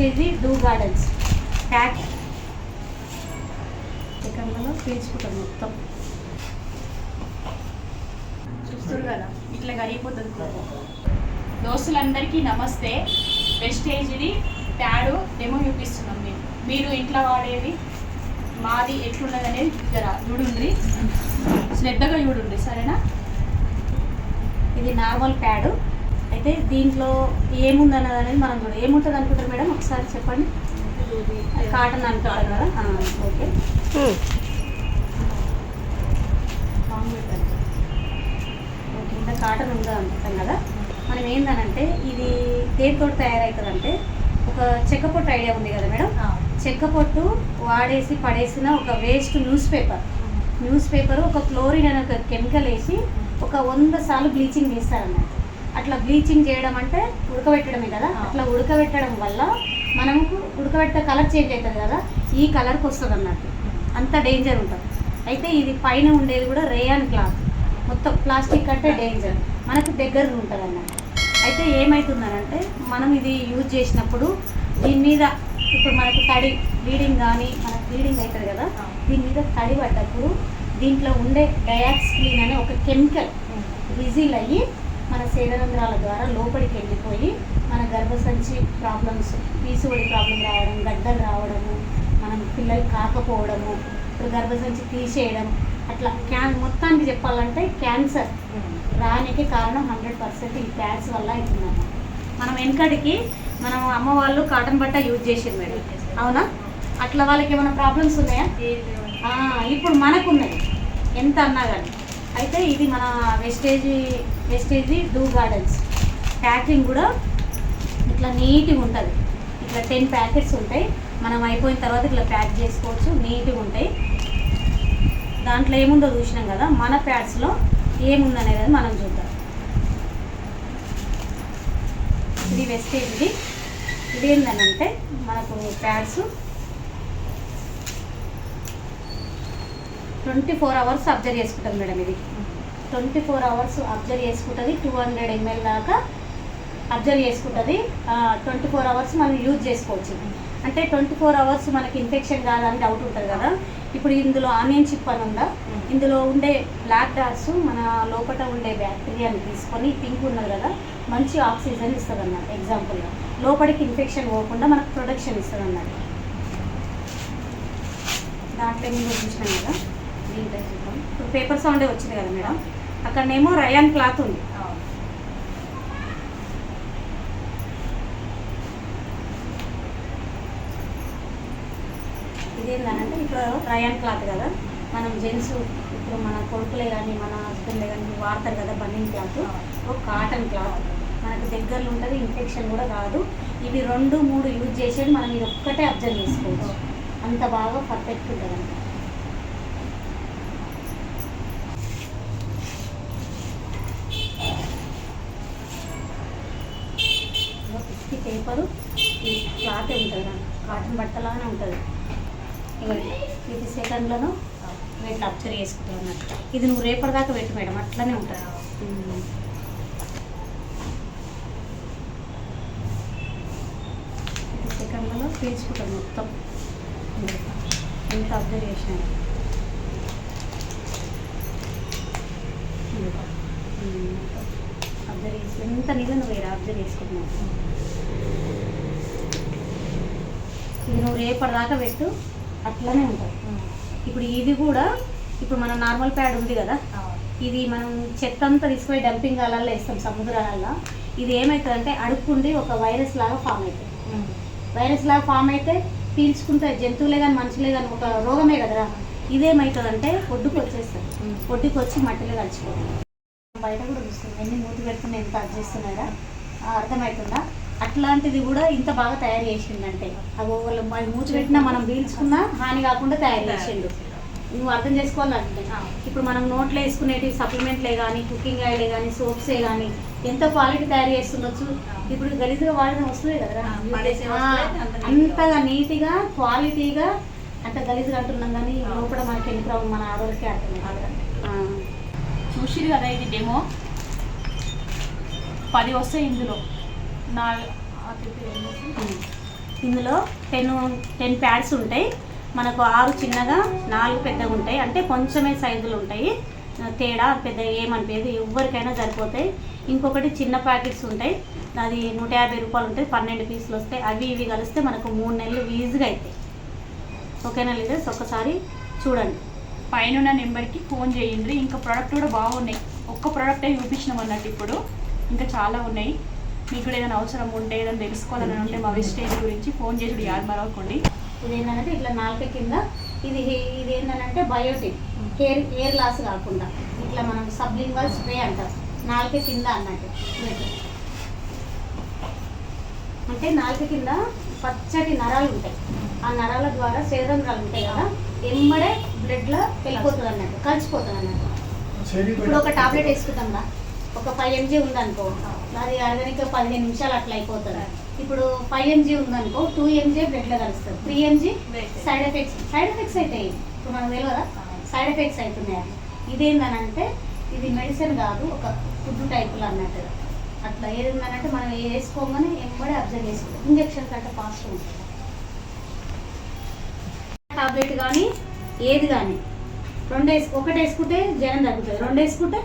వచ్చేది do gardens. Pack సెకండ్లలో పీల్చుకుంటాం మొత్తం. చూస్తారు కదా ఇట్లా కరిగిపోతుంది దోస్తులందరికీ నమస్తే. వెస్టేజ్ది ప్యాడు డెమో చూపిస్తున్నాం మేము. మీరు ఇంట్లో వాడేది మాది ఎట్లున్నది అనేది జరా చూడుండ్రి. శ్రద్ధగా చూడుండ్రి సరేనా? ఇది నార్మల్ ప్యాడు అయితే దీంట్లో ఏముందన్నది అనేది మనం చూడ ఏముంటుంది అనుకుంటారు మేడం? ఒకసారి చెప్పండి. కాటన్ అనుకుంటారు కదా? ఆ, ఓకే. ఓకే ఇంత కాటన్ ఉందా అనుకుంటాం కదా? మనం ఏందనంటే ఇది దేనితో తయారవుతుందంటే ఒక చెక్క పొట్టు ఐడియా ఉంది కదా మేడం? చెక్క పొట్టు వాడేసి పడేసిన ఒక waste newspaper. Newspaper ఒక క్లోరిన్ అనే ఒక కెమికల్ వేసి ఒక వంద సార్లు బ్లీచింగ్ చేస్తారన్నట్టు అట్లా బ్లీచింగ్ చేయడం అంటే ఉడకబెట్టడమే కదా. అట్లా ఉడకబెట్టడం వల్ల మనకు ఉడకబెట్టే కలర్ చేంజ్ అవుతుంది కదా? ఈ కలర్కి వస్తుంది అన్నట్టు అంత డేంజర్ ఉంటుంది. అయితే ఇది పైన ఉండేది కూడా రేయాన్ క్లాత్. మొత్తం ప్లాస్టిక్ అంటే డేంజర్. మనకు దగ్గర ఉంటుంది అన్నట్టు అయితే ఏమవుతుందనంటే మనం ఇది యూజ్ చేసినప్పుడు దీని మీద ఇప్పుడు మనకు తడి బ్లీడింగ్ కానీ మనకు బ్లీడింగ్ అవుతుంది కదా? దీని మీద తడి పడ్డప్పుడు దీంట్లో ఉండే డయాక్స్క్లీన్ అనే ఒక కెమికల్ విజిల్ అయ్యి మన సేదరంధ్రాల ద్వారా లోపలికి వెళ్ళిపోయి మన గర్భసంచి ప్రాబ్లమ్స్ పీసుబడి ప్రాబ్లం రావడం గడ్డలు రావడము మనం పిల్లలు కాకపోవడము ఇప్పుడు గర్భసంచి తీసేయడం అట్లా క్యాన్ మొత్తానికి చెప్పాలంటే క్యాన్సర్ రానికి కారణం హండ్రెడ్ పర్సెంట్ ఈ ప్యాడ్స్ వల్ల అవుతుందన్నమాట మనం వెనకడికి మనం అమ్మ వాళ్ళు కాటన్ బట్ట యూజ్ చేసింది మేడం. అవునా? అట్లా వాళ్ళకి ఏమైనా ప్రాబ్లమ్స్ ఉన్నాయా? ఇప్పుడు మనకున్నది ఎంత అన్నా కానీ అయితే ఇది మన వెస్టేజీ వెస్టేజీ డూ గార్డెన్స్ ప్యాకింగ్ కూడా ఇట్లా నీట్గా ఉంటుంది. ఇట్లా టెన్ ప్యాకెట్స్ ఉంటాయి. మనం అయిపోయిన తర్వాత ఇట్లా ప్యాక్ చేసుకోవచ్చు. నీట్గా ఉంటాయి. దాంట్లో ఏముందో చూసినాం కదా మన ప్యాడ్స్లో ఏముందనేది మనం చూద్దాం. ఇది వెస్టేజ్ది ఇది ఏంటనంటే మనకు pads twenty four hours absorb చేసుకుంటుంది మేడం ఇది. ట్వంటీ ఫోర్ అవర్స్ అబ్జర్వ్ చేసుకుంటుంది టూ హండ్రెడ్ ఎంఎల్ దాకా అబ్జర్వ్ చేసుకుంటుంది. ట్వంటీ ఫోర్ అవర్స్ మనం యూజ్ చేసుకోవచ్చు. అంటే ట్వంటీ ఫోర్ అవర్స్ మనకి ఇన్ఫెక్షన్ కాదని డౌట్ ఉంటుంది కదా. ఇప్పుడు ఇందులో ఆనియన్ చిప్ అని ఉందా? ఇందులో ఉండే బ్లాక్ డాట్స్ మన లోపల ఉండే బ్యాక్టీరియాని తీసుకొని పింక్ ఉన్నది కదా మంచి ఆక్సిజన్ ఇస్తుంది అన్నమాట ఎగ్జాంపుల్గా లోపలికి ఇన్ఫెక్షన్ పోకుండా మనకు ప్రొడక్షన్ ఇస్తుంది అన్నమాట దాంట్లో ముందు చూసినాం కదా. ఇప్పుడు పేపర్ సౌండే వచ్చింది కదా మేడం. అక్కడనేమో రయాన్ క్లాత్ ఉంది. ఇదేంటంటే ఇప్పుడు రయాన్ క్లాత్ కదా. మనం జెంట్స్ ఇప్పుడు మన కొడుకులే కానీ మన హస్బెండ్లే కానీ వాడతారు కదా బన్నింగ్ క్లాత్. ఒక కాటన్ క్లాత్. మనకు దగ్గరలో ఉంటుంది ఇన్ఫెక్షన్ కూడా కాదు ఇవి రెండు మూడు యూజ్ చేసేది మనం ఇది ఒక్కటే అబ్జర్వ్ చేసుకోవచ్చు. అంత బాగా పర్ఫెక్ట్ ఉంటుంది పేపరు ఈ క్లాత్ ఉంటుంది నాకు కాటన్ బట్టలానే ఉంటుంది. ఇవ్వండి ఇది సెకండ్లను వీటిలో అబ్జర్వ్ చేసుకుంటాం అన్నట్టు. ఇది నువ్వు రేపటి దాకా పెట్టు మేడం అట్లనే ఉంటుంది. ప్రతి సెకండ్లలో పీల్చుకుంటాం మొత్తం. ఇంత అబ్జర్వ్ చేసినాను అబ్జర్వ్ చేసి ఎంత నిజం నువ్వు వేరే అబ్జర్వ్ చేసుకుంటున్నావు? ఇది నువ్వు రేపటి దాకా పెట్టు. అట్లనే ఉంటుంది. ఇప్పుడు ఇది కూడా ఇప్పుడు మన నార్మల్ ప్యాడ్ ఉంది కదా. ఇది మనం చెత్త అంతా తీసుకొని డంపింగ్ గాలల్లో వేస్తాం సముద్రాలలో. ఇది ఏమవుతుందంటే అడుక్కుండి ఒక వైరస్ లాగా ఫామ్ అవుతుంది వైరస్ లాగా ఫామ్ అయితే పీల్చుకుంటే జంతువులే కానీ మనుషులే కానీ ఒక రోగమే కదరా ఇదేమవుతుందంటే ఒడ్డుకు వచ్చేస్తుంది. ఒడ్డుకు వచ్చి మట్టిలో కలిసిపోతుంది. బయట కూడా చూస్తుంది ఎన్ని మూతి పెడుతున్నా ఎంత అది చేస్తున్నాడా ఆ, అర్థమవుతుందా? అట్లాంటిది కూడా ఇంత బాగా తయారు చేసిండంటే. అవి వాళ్ళు మూతి పెట్టినా మనం పీల్చుకున్నా హాని కాకుండా తయారు చేసిండు. నువ్వు అర్థం చేసుకోవాలంటే ఇప్పుడు మనం నోట్లో వేసుకునేటి సప్లిమెంట్లే కానీ కుకింగ్ ఆయిలే కానీ సోప్సే కానీ ఎంత క్వాలిటీ తయారు చేస్తుండొచ్చు? ఇప్పుడు గలీజ్గా వాడడం వస్తుంది నీట్గా అంతగా నీట్గా క్వాలిటీగా అంత గలీజ్గా అంటున్నాం కానీ లోపల మనకి ఎన్ని ప్రాబ్లం మన ఆరోగ్యకే అర్థం కాదు. చూసిరు కదా. ఇది డెమో పది వస్తాయి ఇందులో. ఇందులో టెన్ టెన్ ప్యాడ్స్ ఉంటాయి. మనకు ఆరు చిన్నగా నాలుగు పెద్దగా ఉంటాయి. అంటే కొంచెమే సైజులు ఉంటాయి. తేడా పెద్ద ఏమనిపించదు. ఎవరికైనా సరిపోతాయి. ఇంకొకటి చిన్న ప్యాకెట్స్ ఉంటాయి. అది నూట యాభై రూపాయలు ఉంటాయి. పన్నెండు పీసులు వస్తాయి. అవి ఇవి కలిస్తే మనకు మూడు నెలలు ఈజీగా అవుతాయి ఓకేనా లీడర్స్ ఒకసారి చూడండి. పైన నెంబర్కి ఫోన్ చేయండి. ఇంకా ప్రోడక్ట్ కూడా బాగున్నాయి. ఒక్క ప్రోడక్టే చూపించినాం అన్నట్టు ఇప్పుడు. ఇంకా చాలా ఉన్నాయి. మీకు కూడా ఏదైనా అవసరం ఉంటే ఏదైనా తెలుసుకోవాలని ఉంటే మా వెస్టేజ్ గురించి ఫోన్ చేసి యాద్ మరవకండి. ఇది ఏంటంటే ఇట్లా నాలుక కింద ఇది హే- ఇది ఏంటంటే బయోటిక్ హెయిర్ హెయిర్ లాస్ కాకుండా ఇట్లా మనం సబ్లింగల్ స్ప్రే అంటారు నాలుక కింద అన్నట్టు. అంటే నాలుక కింద పచ్చటి నరాలు ఉంటాయి. ఆ నరాల ద్వారా శ్వేతంధ్రాలు ఉంటాయి కదా ఎమ్మడే బ్లడ్లో వెళ్ళిపోతుంది అన్నట్టు కలిసిపోతుంది అన్నట్టు. ఇప్పుడు ఒక టాబ్లెట్ వేసుకుంటాం రా. ఒక ఫైవ్ ఎంజీ ఉందనుకో అది అరగనికి పదిహేను నిమిషాలు అట్లా అయిపోతుంది. ఇప్పుడు ఫైవ్ ఎంజీ ఉందనుకో టూ ఎంజీ బ్లడ్లో కలుస్తుంది. Three mg side effects side effects అవుతాయి ఇప్పుడు మనకు తెలియదా సైడ్ ఎఫెక్ట్స్ అవుతున్నాయి ఇదేందనంటే ఇది మెడిసిన్ కాదు ఒక ఫుడ్ టైపులో అన్నట్టు. అట్లా ఏది మనం వేసుకోగానే ఎంబడే అబ్జర్వ్ చేసుకుంటాం. ఇంజక్షన్ కంటే ఫాస్ట్ ఉంటుంది. టాబ్లెట్ కానీ ఏది కానీ రెండు వేసు ఒకటి వేసుకుంటే జ్వరం తగ్గుతుంది. రెండు వేసుకుంటే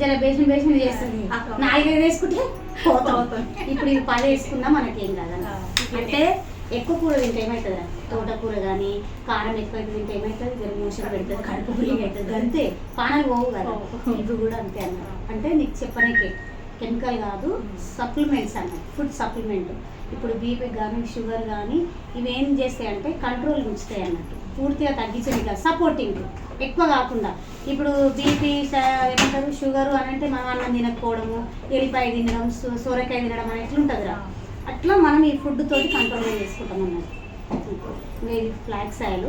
జర బేసిన బేసిన చేస్తుంది. నాలుగైదు వేసుకుంటే పోతాం. ఇప్పుడు ఇది పది వేసుకున్నా మనకేం కాదన్న అంటే ఎక్కువ కూర తింటే ఏమవుతుంది తోటకూర కానీ కారం ఎక్కువ తింటే ఏమవుతుంది జర మోషన్ పెడుతుంది కడుపు పులింగ్ అవుతుంది అంతే. పానాలు పోవు కదా. ఇది కూడా అంతే అన్న. అంటే నీకు చెప్పనీకే. కెమికల్ కాదు సప్లిమెంట్స్ అన్న. Food supplement. ఇప్పుడు బీపీ కానీ షుగర్ కానీ ఇవి ఏం చేస్తాయి అంటే కంట్రోల్ ఉంచుతాయి అన్నట్టు. పూర్తిగా తగ్గించేది కాదు సపోర్టింగ్ ఎక్కువ కాకుండా ఇప్పుడు బీపీ ఏమంటారు? షుగర్ అని అంటే మనం అన్నం తినకపోవడము ఎల్లిపాయ తినడం సో- సొరకాయ తినడం అని ఎట్లుంటుంది రా అట్లా మనం ఈ ఫుడ్ తోటి కంట్రోల్ చేసుకుంటాం అన్నట్టు. ఇంకా ఇది ఫ్లాక్స్ ఆయిల్.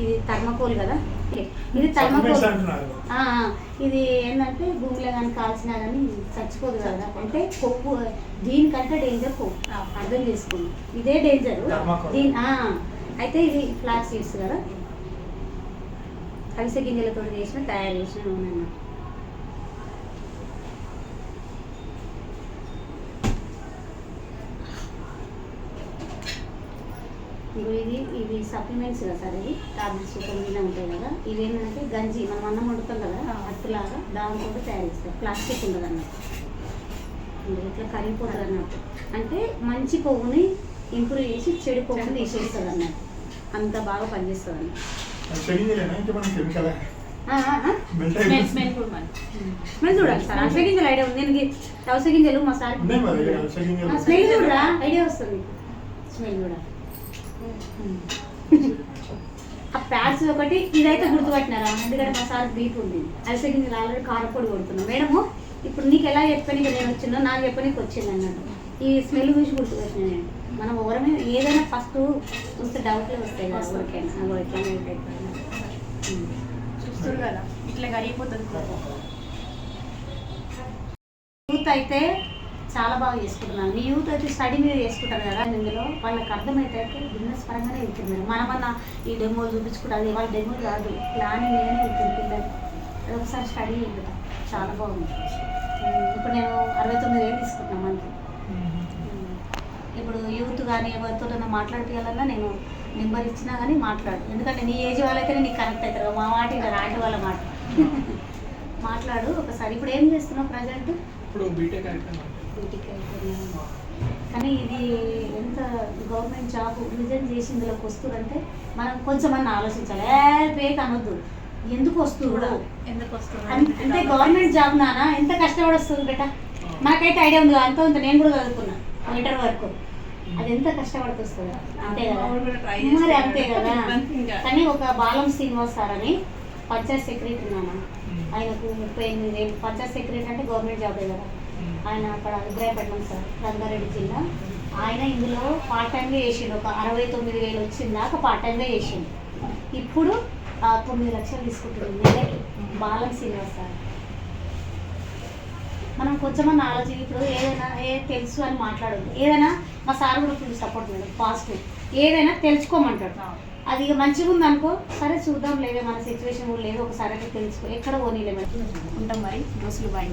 ఇది థర్మకోల్ కదా? ఇది థర్మకోల్ ఆ, ఆ, ఇది ఏంటంటే భూమిలో కానీ కాల్చినా కానీ చచ్చిపోదు కదా. అంటే కొవ్వు దీనికంటే డేంజర్ కొవ్వు అర్థం చేసుకోండి ఇదే డేంజర్. దీని ఆ, అయితే ఇది ఫ్లాక్ సీడ్స్ కదా. అవిసె గింజలతో చేసిన తయారు చేసిన నూనె అన్నమాట. ఇగో ఇది ఇవి సప్లిమెంట్స్ కదా సార్ ఇవి టాబ్లెట్స్ కొన్ని ఉంటాయి కదా. ఇవి ఏంటంటే గంజి మనం అన్నం వండుతాం కదా అట్టులాగా దాంతో తయారు చేస్తారు. ప్లాస్టిక్ ఉండదు అన్నట్టు ఇట్లా కరిగిపోతుంది అన్నట్టు అంటే మంచి కొవ్వుని ఇంప్రూవ్ చేసి చెడు కొవ్వుని తీసేస్తుంది అన్నట్టు అంత బాగా పనిచేస్తుంది అన్నట్టు మరి. స్మెల్ చూడాలి సార్. అవిసె గింజలు ఐడియా ఉంది. దీనికి అవిసె గింజలు మా సార్. స్మెల్ చూడరా? ఐడియా వస్తుంది స్మెల్ చూడ ఆ ప్యాడ్స్ ఒకటి ఇదైతే గుర్తుపట్టినారా? ఎందుకంటే మా సార్ బీప్ ఉంది అవిసె గింజలు ఆల్రెడీ కారపొడి కొడుతున్నాం. మేడము ఇప్పుడు నీకు ఎలా చెప్పని నేను వచ్చిందో నాకు చెప్పనీకి వచ్చింది అన్నట్టు ఈ స్మెల్ చూసి గుర్తుపట్టిన నేను. మనం ఎవరమే ఏదైనా ఫస్ట్ చూస్తే డౌట్లు వస్తాయి కదా ఎవరికైనా ఎట్లా చూస్తారు కదా ఇట్లా కరిగిపోతుంది. యూత్ అయితే చాలా బాగా చేసుకుంటున్నారు. మీ యూత్ అయితే స్టడీ మీద చేసుకుంటారు కదా ఇందులో వాళ్ళకి అర్థమైతే బిజినెస్ పరంగానే వెళ్తున్నారు మనమన్నా ఈ డెమో చూపించుకుంటారు వాళ్ళ డెమో కాదు ప్లానింగ్ ఏమైనా వెళ్తుంది పిల్లలు. అది ఒకసారి స్టడీ చేయండి చాలా బాగుంది. ఇప్పుడు నేను అరవై తొమ్మిది వేలు తీసుకుంటున్నాను మంత్ ఇప్పుడు యూత్ కానీ ఎవరితోనైనా మాట్లాడిపోయాలన్నా నేను నెంబర్ ఇచ్చినా కానీ మాట్లాడు ఎందుకంటే నీ ఏజ్ వాళ్ళైతేనే నీకు కనెక్ట్ అవుతారు మా మాట ఇంకా రాటి వాళ్ళ మాట. మాట్లాడు ఒకసారి. ఇప్పుడు ఏం చేస్తున్నావు ప్రజెంట్? ఇప్పుడు బీటెక్ అయిపోయింది. అయిపోయినా. కానీ ఇది ఎంత గవర్నమెంట్ జాబ్ రిజైన్ చేసి ఇందులోకి వస్తుందంటే మనం కొంచెం అన్న ఆలోచించాలి. ఏ పేక్ అనొద్దు. ఎందుకు వస్తున్నారు ఎందుకు వస్తుంది అంటే గవర్నమెంట్ జాబ్ నానా? ఎంత కష్టపడి వస్తుంది బేట? నాకైతే ఐడియా ఉంది అంత ఉంది నేను కూడా చదువుకున్నా ఇంటర్ వరకు. అది ఎంత కష్టపడి వస్తుంది అంతే కదా? మరి అంతే కదా. కానీ ఒక బాలం శ్రీనివాస్ సార్ అని పంచాయత్ సెక్రటరీ నాన్న ఆయనకు ముప్పై ఎనిమిది పంచాయత్ సెక్రటరీ అంటే గవర్నమెంట్ జాబే కదా? ఆయన అక్కడ ఇబ్రాహీపట్నం సార్ రంగారెడ్డి జిల్లా. ఆయన ఇందులో పార్ట్ టైంగా చేసిండు. ఒక అరవై తొమ్మిది వేలు వచ్చిందాక పార్ట్ టైంగా చేసిండు. ఇప్పుడు తొమ్మిది లక్షలు తీసుకుంటుంది నెలకి బాలం శ్రీనివాస్ సార్. మనం కొంచెమన్నా ఆలోచన ఇప్పుడు ఏదైనా ఏ తెలుసు అని మాట్లాడదు ఏదైనా మా సార్ కూడా ఫుల్ సపోర్ట్ లేదు పాజిటివ్ ఏదైనా తెలుసుకోమంటాడు. అది ఇక మంచిగా ఉంది అనుకో సరే చూద్దాం లేదే మన సిచ్యువేషన్ కూడా లేదు ఒకసారి అయితే తెలుసుకో. ఎక్కడ పోనీలే ఉంటాం మరి. దోసులు బాయ్.